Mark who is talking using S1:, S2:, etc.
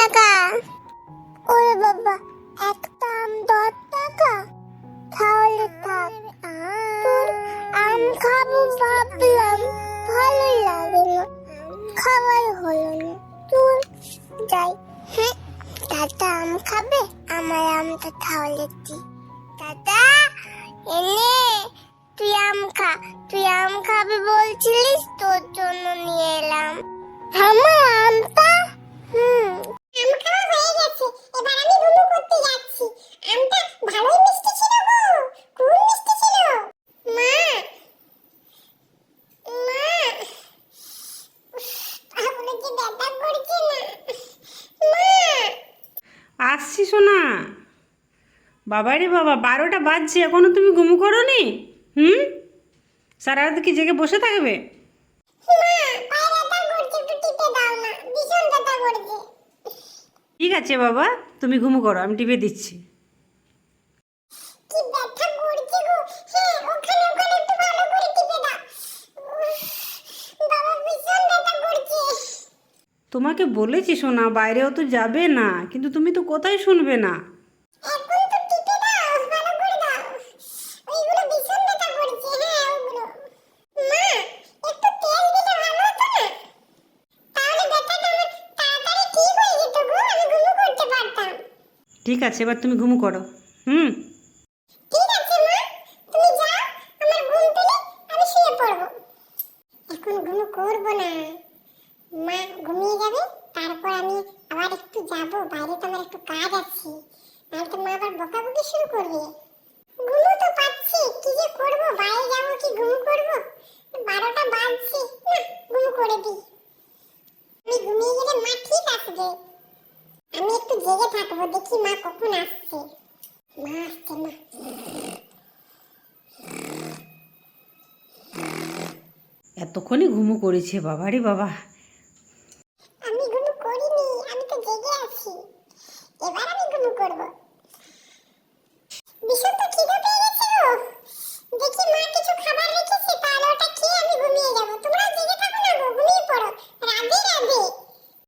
S1: টাকা? ওরে বাবা একটা আম দশ টাকা? তাহলে থাক, তোর আম খাব ভাবলাম ভালো লাগে না। খাবার হলো না। তোর যাই। হ্যাঁ দাদা আম খাবে? আমার আমটা তাহলে দি। দাদা, এনে তুই আম খা। তুই আম খাবে বলছিলিস, তোর জন্য নিয়ে এলাম। আমার আমটা হুম আম খাওয়া হয়ে গেছে এবার আমি ঘুমু করতে যাচ্ছি আমটা ভালোই মিষ্টি ছিল গো খুব মিষ্টি ছিল মা মা আমার যে ব্যথা করছে না মা
S2: আসছি শোনা বাবা রে বাবা বারোটা বাজছে এখনও তুমি ঘুমু করো নি হুম? সারা রাত কি জেগে বসে থাকবে? ঠিক আছে বাবা তুমি ঘুমু করো আমি টিপে দিচ্ছি
S1: কি ব্যথা করছে গো হ্যাঁ ওখানে ওখানে একটু ভালো করে টিপে দাও উফ, বাবা ভীষণ ব্যথা করছে
S2: তোমাকে বলেছি শোনা বাইরেও তো যাবে না কিন্তু তুমি তো কোথায় শুনবে না।
S1: হ্যাঁ ঠিক যেত গো আমি ঘুমো করতে পারতাম।
S2: ঠিক আছে এবার তুমি ঘুমু করো হুম?
S1: ঠিক আছে মা তুমি যাও আমার ঘুম পেলে আমি শুয়ে পড়ব। এখন ঘুম করব না মা ঘুমিয়ে যাবে তারপর আমি আবার একটু যাব, বাইরে তো আমার একটু কাজ আছে। নাহলে তো মা আবার বকাবকি শুরু করবে। ঘুমো তো পাচ্ছি, কি যে করব? বাইরে যাব কি ঘুম করব? বারোটা বাজছে, না, ঘুম করে দিই। আমি ঘুমিয়ে গেলে মা ঠিক আসবে। আমি একটু জেগে থাকব, দেখি মা কখন আসছে। মা আসছে, মা।
S2: এতক্ষণই ঘুমু করেছে বাবা রে বাবা।